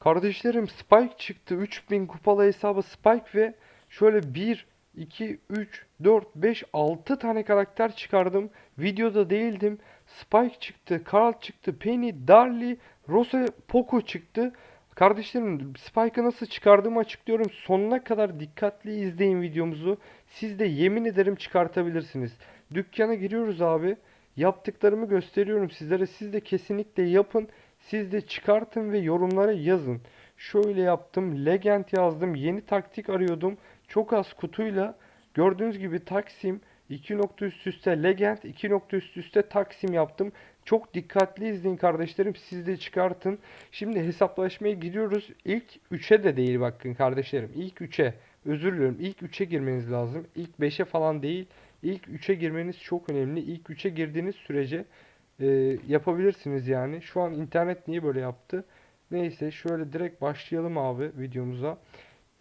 Kardeşlerim Spike çıktı. 3000 kupalı hesabı Spike ve şöyle 1, 2, 3, 4, 5, 6 tane karakter çıkardım. Videoda değildim. Spike çıktı, Carl çıktı, Penny, Darly, Rosa, Poco çıktı. Kardeşlerim Spike'ı nasıl çıkardığımı açıklıyorum. Sonuna kadar dikkatli izleyin videomuzu. Siz de yemin ederim çıkartabilirsiniz. Dükkana giriyoruz abi. Yaptıklarımı gösteriyorum sizlere. Siz de kesinlikle yapın. Siz de çıkartın ve yorumlara yazın. Şöyle yaptım. Legend yazdım. Yeni taktik arıyordum. Çok az kutuyla. Gördüğünüz gibi Taksim 2 nokta üst üste Legend 2 nokta üst üste Taksim yaptım. Çok dikkatli izleyin kardeşlerim. Siz de çıkartın. Şimdi hesaplaşmaya gidiyoruz. İlk 3'e de değil bakın kardeşlerim. İlk 3'e. Özür diliyorum. İlk 3'e girmeniz lazım. İlk 5'e falan değil. İlk 3'e girmeniz çok önemli. İlk 3'e girdiğiniz sürece e, yapabilirsiniz yani. Şu an internet niye böyle yaptı? Neyse şöyle direkt başlayalım abi videomuza.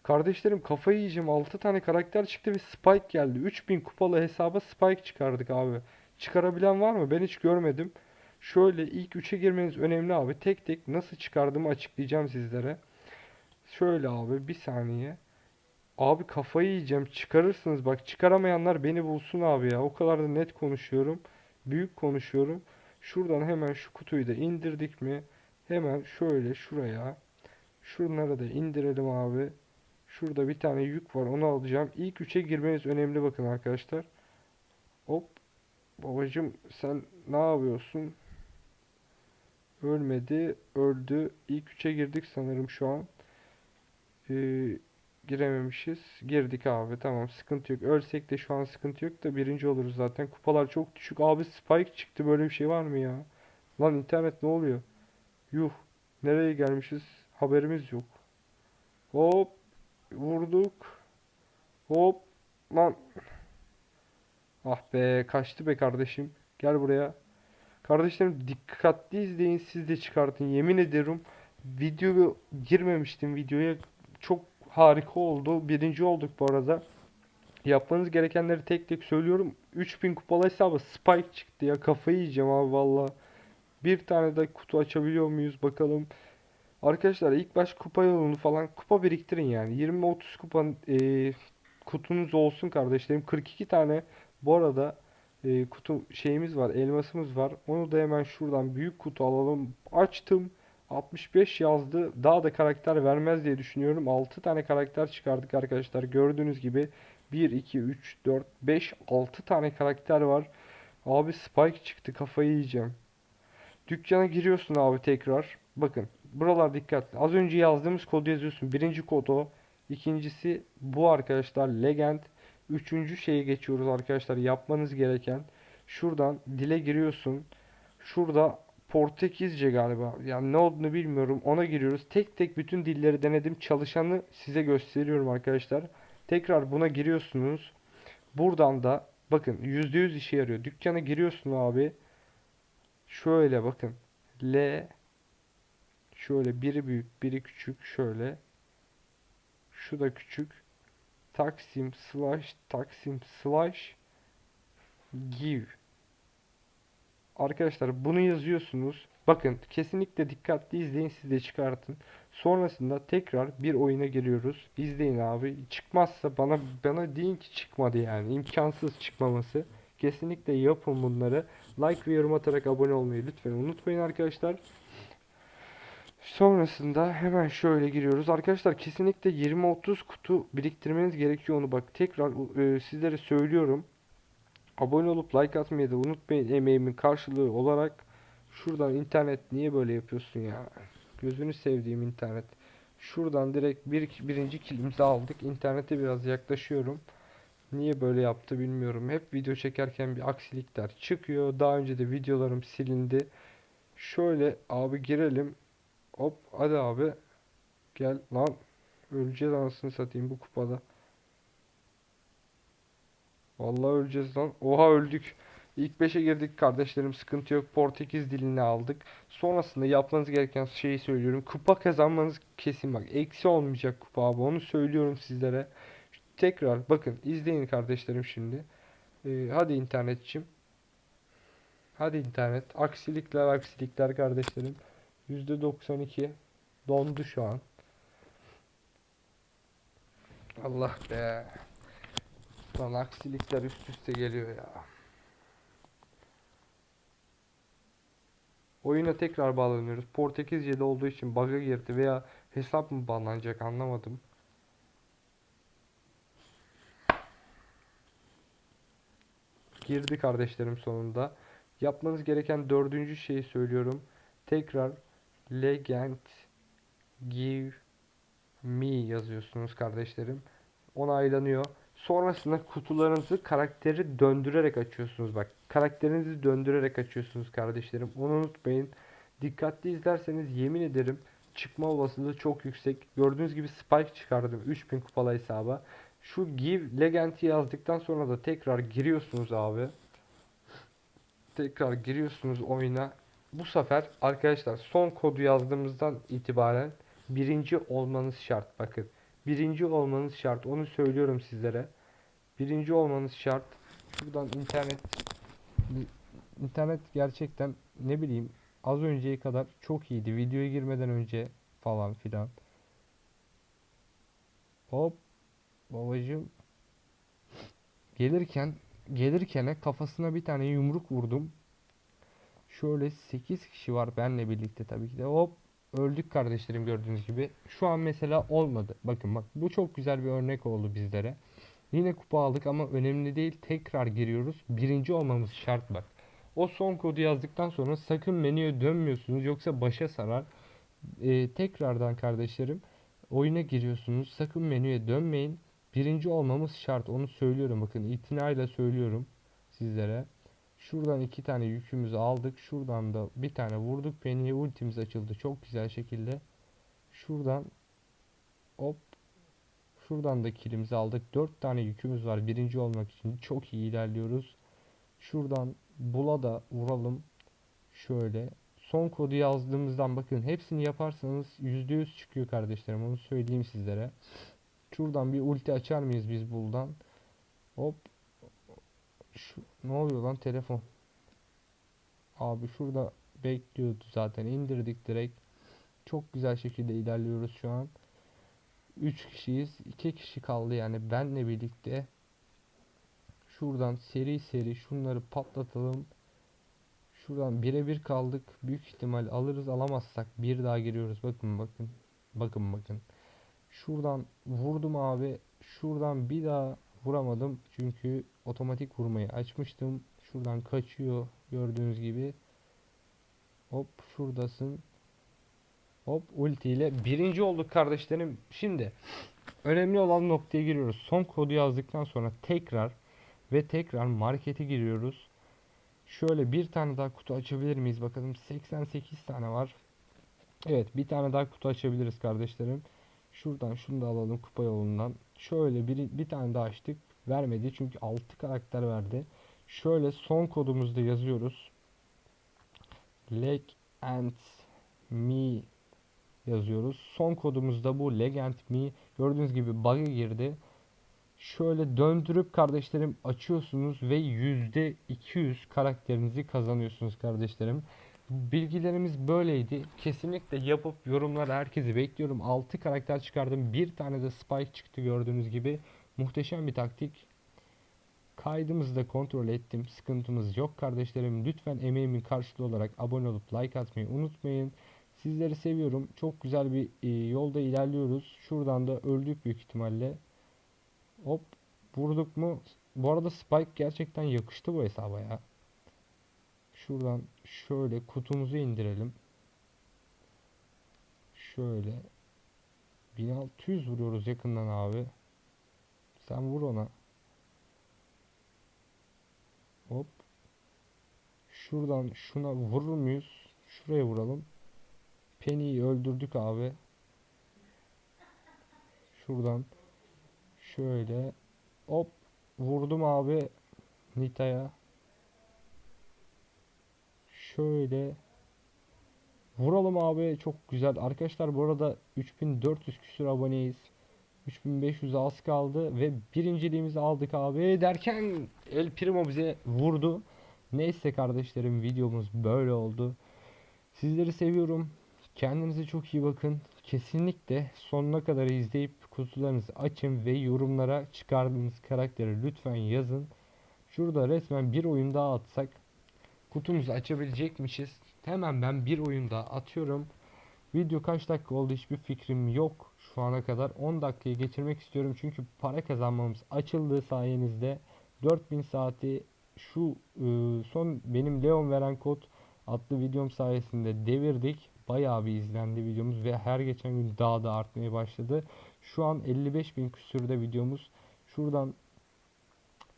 Kardeşlerim kafayı yiyeceğim. 6 tane karakter çıktı ve Spike geldi. 3000 kupalı hesaba Spike çıkardık abi. Çıkarabilen var mı? Ben hiç görmedim. Şöyle ilk 3'e girmeniz önemli abi. Tek tek nasıl çıkardığımı açıklayacağım sizlere. Şöyle abi bir saniye. Abi kafayı yiyeceğim. Çıkarırsınız bak. Çıkaramayanlar beni bulsun abi ya. O kadar da net konuşuyorum. Büyük konuşuyorum. Şuradan hemen şu kutuyu da indirdik mi? Hemen şöyle şuraya. Şunları da indirelim abi. Şurada bir tane yük var. Onu alacağım. İlk üçe girmeniz önemli bakın arkadaşlar. Hop. Babacım sen ne yapıyorsun? Ölmedi. Öldü. İlk üçe girdik sanırım şu an. Ee, girememişiz. Girdik abi. Tamam sıkıntı yok. Ölsek de şu an sıkıntı yok da birinci oluruz zaten. Kupalar çok düşük. Abi Spike çıktı. Böyle bir şey var mı ya? Lan internet ne oluyor? Yuh. Nereye gelmişiz? Haberimiz yok. Hop. Vurduk. Hop. Lan. Ah be kaçtı be kardeşim. Gel buraya. Kardeşlerim dikkatli izleyin siz de çıkartın. Yemin ederim videoya girmemiştim videoya. Çok harika oldu. Birinci olduk bu arada. Yapmanız gerekenleri tek tek söylüyorum. 3000 kupalı hesabı Spike çıktı ya. Kafayı yiyeceğim abi valla. Bir tane de kutu açabiliyor muyuz bakalım. Arkadaşlar ilk baş kupa yolunu falan kupa biriktirin yani. 20-30 kupa e, kutunuz olsun kardeşlerim. 42 tane bu arada e, kutu şeyimiz var. Elmasımız var. Onu da hemen şuradan büyük kutu alalım. Açtım. 65 yazdı. Daha da karakter vermez diye düşünüyorum. 6 tane karakter çıkardık arkadaşlar. Gördüğünüz gibi 1, 2, 3, 4, 5, 6 tane karakter var. Abi Spike çıktı. Kafayı yiyeceğim. Dükkana giriyorsun abi tekrar. Bakın buralar dikkatli. Az önce yazdığımız kodu yazıyorsun. Birinci kod o. İkincisi bu arkadaşlar Legend. Üçüncü şeye geçiyoruz arkadaşlar. Yapmanız gereken. Şuradan dile giriyorsun. Şurada Portekizce galiba. Yani ne olduğunu bilmiyorum. Ona giriyoruz. Tek tek bütün dilleri denedim. Çalışanı size gösteriyorum arkadaşlar. Tekrar buna giriyorsunuz. Buradan da bakın %100 işe yarıyor. Dükkana giriyorsun abi. Şöyle bakın. L şöyle biri büyük, biri küçük şöyle. Şu da küçük. Taksim slash Taksim slash give. Arkadaşlar bunu yazıyorsunuz. Bakın kesinlikle dikkatli izleyin siz de çıkartın. Sonrasında tekrar bir oyuna giriyoruz. İzleyin abi. Çıkmazsa bana bana deyin ki çıkmadı yani. İmkansız çıkmaması. Kesinlikle yapın bunları. Like ve yorum atarak abone olmayı lütfen unutmayın arkadaşlar. Sonrasında hemen şöyle giriyoruz. Arkadaşlar kesinlikle 20-30 kutu biriktirmeniz gerekiyor onu bak tekrar e, sizlere söylüyorum. Abone olup like atmayı da unutmayın emeğimin karşılığı olarak. Şuradan internet niye böyle yapıyorsun ya? Gözünü sevdiğim internet. Şuradan direkt bir, birinci kilimizi aldık. İnternete biraz yaklaşıyorum. Niye böyle yaptı bilmiyorum. Hep video çekerken bir aksilikler çıkıyor. Daha önce de videolarım silindi. Şöyle abi girelim. Hop hadi abi. Gel lan. Öleceğiz anasını satayım bu kupada. Vallahi öleceğiz lan. Oha öldük. İlk 5'e girdik kardeşlerim sıkıntı yok. Portekiz dilini aldık. Sonrasında yapmanız gereken şeyi söylüyorum. Kupa kazanmanız kesin bak. Eksi olmayacak kupa abi. Onu söylüyorum sizlere. Tekrar bakın izleyin kardeşlerim şimdi. Ee, hadi internetçim. Hadi internet. Aksilikler aksilikler kardeşlerim. %92 Dondu şu an. Allah be. Lan aksilikler üst üste geliyor ya. Oyuna tekrar bağlanıyoruz. Portekizce'de olduğu için bug'a girdi veya hesap mı bağlanacak anlamadım. Girdi kardeşlerim sonunda. Yapmanız gereken dördüncü şeyi söylüyorum. Tekrar legend give me yazıyorsunuz kardeşlerim. Onaylanıyor. Sonrasında kutularınızı karakteri döndürerek açıyorsunuz. Bak karakterinizi döndürerek açıyorsunuz kardeşlerim. Onu unutmayın. Dikkatli izlerseniz yemin ederim çıkma olasılığı çok yüksek. Gördüğünüz gibi Spike çıkardım 3000 kupalı hesaba. Şu give legend'i yazdıktan sonra da tekrar giriyorsunuz abi. Tekrar giriyorsunuz oyuna. Bu sefer arkadaşlar son kodu yazdığımızdan itibaren birinci olmanız şart. Bakın birinci olmanız şart. Onu söylüyorum sizlere. Birinci olmanız şart. Şuradan internet internet gerçekten ne bileyim az önceye kadar çok iyiydi. Videoya girmeden önce falan filan. Hop babacım gelirken gelirken kafasına bir tane yumruk vurdum. Şöyle 8 kişi var benle birlikte tabii ki de. Hop öldük kardeşlerim gördüğünüz gibi. Şu an mesela olmadı. Bakın bak bu çok güzel bir örnek oldu bizlere. Yine kupa aldık ama önemli değil. Tekrar giriyoruz. Birinci olmamız şart bak. O son kodu yazdıktan sonra sakın menüye dönmüyorsunuz yoksa başa sarar. Ee, tekrardan kardeşlerim oyuna giriyorsunuz. Sakın menüye dönmeyin. Birinci olmamız şart. Onu söylüyorum bakın itinayla söylüyorum sizlere. Şuradan iki tane yükümüzü aldık. Şuradan da bir tane vurduk. Penny'e ultimiz açıldı. Çok güzel şekilde. Şuradan hop Şuradan da kilimizi aldık. 4 tane yükümüz var. Birinci olmak için çok iyi ilerliyoruz. Şuradan bula da vuralım. Şöyle. Son kodu yazdığımızdan bakın hepsini yaparsanız %100 çıkıyor kardeşlerim. Onu söyleyeyim sizlere. Şuradan bir ulti açar mıyız biz buldan? Hop. Şu, ne oluyor lan telefon? Abi şurada bekliyordu zaten. indirdik direkt. Çok güzel şekilde ilerliyoruz şu an. 3 kişiyiz. 2 kişi kaldı yani benle birlikte. Şuradan seri seri şunları patlatalım. Şuradan birebir kaldık. Büyük ihtimal alırız alamazsak bir daha giriyoruz. Bakın bakın. Bakın bakın. Şuradan vurdum abi. Şuradan bir daha vuramadım. Çünkü otomatik vurmayı açmıştım. Şuradan kaçıyor gördüğünüz gibi. Hop şuradasın. Hop ulti ile birinci olduk kardeşlerim. Şimdi önemli olan noktaya giriyoruz. Son kodu yazdıktan sonra tekrar ve tekrar markete giriyoruz. Şöyle bir tane daha kutu açabilir miyiz bakalım. 88 tane var. Evet bir tane daha kutu açabiliriz kardeşlerim. Şuradan şunu da alalım kupa yolundan. Şöyle bir, bir tane daha açtık. Vermedi çünkü 6 karakter verdi. Şöyle son kodumuzda yazıyoruz. Leg and me yazıyoruz. Son kodumuz da bu Legend Me. Gördüğünüz gibi bug'a girdi. Şöyle döndürüp kardeşlerim açıyorsunuz ve %200 karakterinizi kazanıyorsunuz kardeşlerim. Bilgilerimiz böyleydi. Kesinlikle yapıp yorumlara herkesi bekliyorum. 6 karakter çıkardım. Bir tane de Spike çıktı gördüğünüz gibi. Muhteşem bir taktik. Kaydımızı da kontrol ettim. Sıkıntımız yok kardeşlerim. Lütfen emeğimin karşılığı olarak abone olup like atmayı unutmayın. Sizleri seviyorum. Çok güzel bir e, yolda ilerliyoruz. Şuradan da öldük büyük ihtimalle. Hop vurduk mu? Bu arada Spike gerçekten yakıştı bu hesaba ya. Şuradan şöyle kutumuzu indirelim. Şöyle 1600 vuruyoruz yakından abi. Sen vur ona. Hop. Şuradan şuna vurur muyuz? Şuraya vuralım. Penny'yi öldürdük abi. Şuradan şöyle hop vurdum abi Nita'ya. Şöyle vuralım abi çok güzel. Arkadaşlar bu arada 3400 küsur aboneyiz. 3500 az kaldı ve birinciliğimizi aldık abi derken El Primo bize vurdu. Neyse kardeşlerim videomuz böyle oldu. Sizleri seviyorum. Kendinize çok iyi bakın. kesinlikle sonuna kadar izleyip kutularınızı açın ve yorumlara çıkardığınız karakteri lütfen yazın. Şurada resmen bir oyun daha atsak kutumuzu açabilecekmişiz. Hemen ben bir oyun daha atıyorum. Video kaç dakika oldu hiçbir fikrim yok şu ana kadar. 10 dakikayı geçirmek istiyorum çünkü para kazanmamız açıldı sayenizde. 4000 saati şu e, son benim Leon veren kod adlı videom sayesinde devirdik. Bayağı bir izlendi videomuz ve her geçen gün daha da artmaya başladı. Şu an 55 bin küsürde videomuz. Şuradan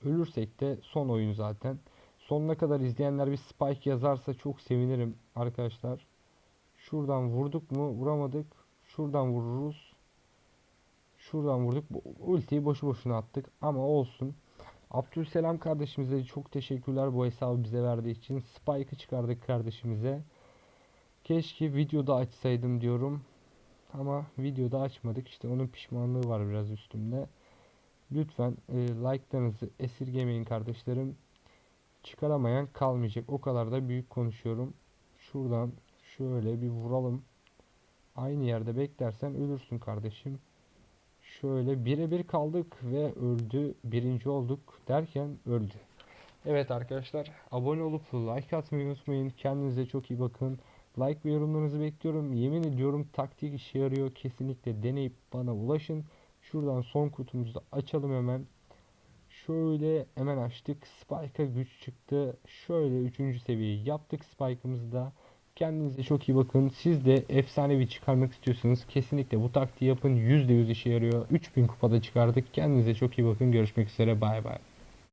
ölürsek de son oyun zaten. Sonuna kadar izleyenler bir spike yazarsa çok sevinirim arkadaşlar. Şuradan vurduk mu? Vuramadık. Şuradan vururuz. Şuradan vurduk. Ultiyi boşu boşuna attık ama olsun. Abdülselam kardeşimize çok teşekkürler bu hesabı bize verdiği için. Spike'ı çıkardık kardeşimize. Keşke videoda açsaydım diyorum. Ama videoda açmadık. İşte onun pişmanlığı var biraz üstümde. Lütfen e, like'larınızı esirgemeyin kardeşlerim. Çıkaramayan kalmayacak. O kadar da büyük konuşuyorum. Şuradan şöyle bir vuralım. Aynı yerde beklersen ölürsün kardeşim. Şöyle birebir kaldık ve öldü. Birinci olduk derken öldü. Evet arkadaşlar abone olup like atmayı unutmayın. Kendinize çok iyi bakın. Like ve yorumlarınızı bekliyorum. Yemin ediyorum taktik işe yarıyor. Kesinlikle deneyip bana ulaşın. Şuradan son kutumuzu açalım hemen. Şöyle hemen açtık. Spike'a güç çıktı. Şöyle 3. seviyeyi yaptık Spike'ımızı da. Kendinize çok iyi bakın. Siz de efsanevi çıkarmak istiyorsanız kesinlikle bu taktiği yapın. %100 işe yarıyor. 3000 kupada çıkardık. Kendinize çok iyi bakın. Görüşmek üzere. Bay bay.